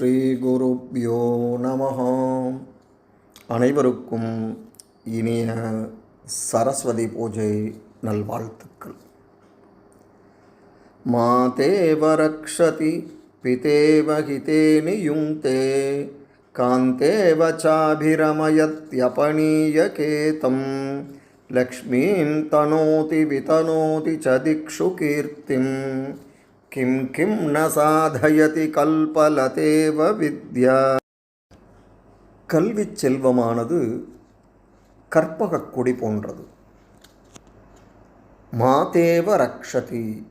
ஸ்ரீகுருப்யோ நம அனைவருக்கும் இனிய சரஸ்வதி பூஜை நல்வாழ்த்துக்கள் மாதேவ ரக்ஷதி பிதேவ ஹிதே நியுங்கே காந்தேவ சாபிரமயத்யபனீயகேதம் லக்ஷ்மீம் தனோதி விதனோதி ச திக்ஷு கீர்த்திம் கிம் கிம் ந சாதயதி கல்பலதேவ வித்யா. கல்விச் செல்வமானது கற்பகக் கொடி போன்றது. மாதேவ ரக்ஷதி.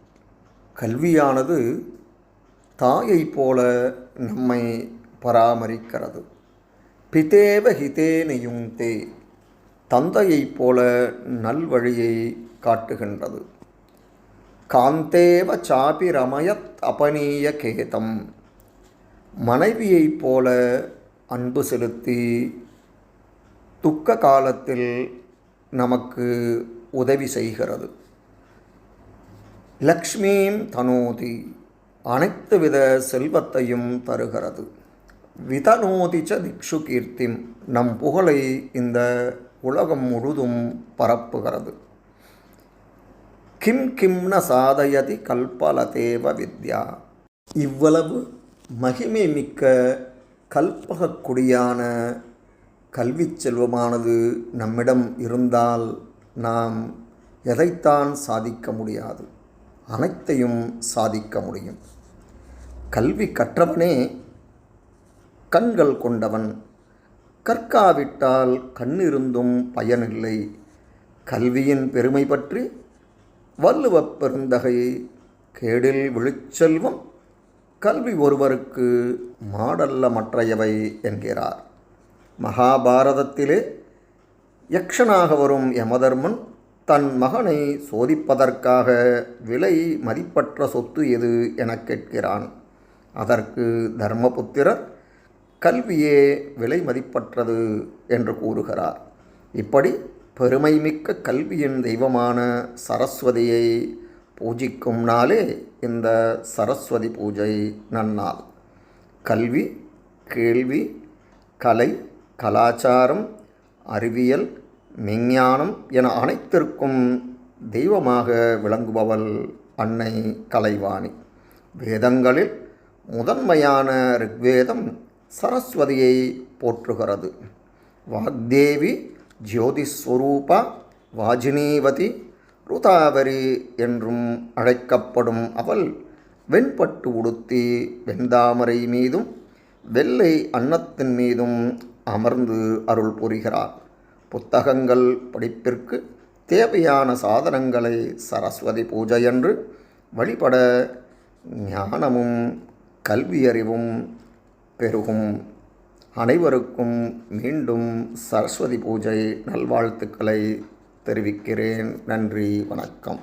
கல்வியானது தாயைப் போல நம்மை பராமரிக்கிறது. பிதேவ ஹிதேனையுங்கே தந்தையைப் போல நல்வழியை காட்டுகின்றது. காந்தேவ சாபி ரமயத் அபனீய கேதம். மனைவியைப் போல அன்பு செலுத்தி துக்க காலத்தில் நமக்கு உதவி செய்கிறது. லக்ஷ்மீம் தனோதி அனைத்து வித செல்வத்தையும் தருகிறது. விதனோதி ச திக்ஷு கீர்த்திம் நம் புகழை இந்த உலகம் முழுதும் பரப்புகிறது. கிம் கிம்ன சாதயதி கல்பலதேவ வித்யா. இவ்வளவு மகிமை மிக்க கல்பகக்குடியான கல்வி கல்விச் செல்வமானது நம்மிடம் இருந்தால் நாம் எதைத்தான் சாதிக்க முடியாது? அனைத்தையும் சாதிக்க முடியும். கல்வி கற்றவனே கண்கள் கொண்டவன். கற்காவிட்டால் கண்ணிருந்தும் பயனில்லை. கல்வியின் பெருமை பற்றி வள்ளுவப் பெருந்தகை கேடில் விழுச்செல்வம் கல்வி ஒருவருக்கு மாடல்ல மற்றையவை என்கிறார். மகாபாரதத்திலே யக்ஷனாக வரும் யமதர்மன் தன் மகனை சோதிப்பதற்காக விலை மதிப்பற்ற சொத்து எது எனக் கேட்கிறான். அதற்கு தர்மபுத்திரர் கல்வியே விலை மதிப்பற்றது என்று கூறுகிறார். இப்படி பெருமைமிக்க கல்வியின் தெய்வமான சரஸ்வதியை பூஜிக்கும் நாளே இந்த சரஸ்வதி பூஜை நன்னாள். கல்வி கேள்வி கலை கலாச்சாரம் அறிவியல் மெஞ்ஞானம் என அனைத்திற்கும் தெய்வமாக விளங்குபவள் அன்னை கலைவாணி. வேதங்களில் முதன்மையான ரிக்வேதம் சரஸ்வதியை போற்றுகிறது. வாக்தேவி ஜோதிஸ்வரூப வாஜினீவதி ருதாவரி என்றும் அழைக்கப்படும் அவள் வெண்பட்டு உடுத்தி வெண்தாமரை மீதும் வெள்ளை அன்னத்தின் மீதும் அமர்ந்து அருள் புரிகிறார் புத்தகங்கள் படிப்பிற்கு தேவையான சாதனங்களை சரஸ்வதி பூஜையன்று வழிபட ஞானமும் கல்வியறிவும் பெருகும். அனைவருக்கும் மீண்டும் சரஸ்வதி பூஜை நல்வாழ்த்துக்களை தெரிவிக்கிறேன். நன்றி வணக்கம்.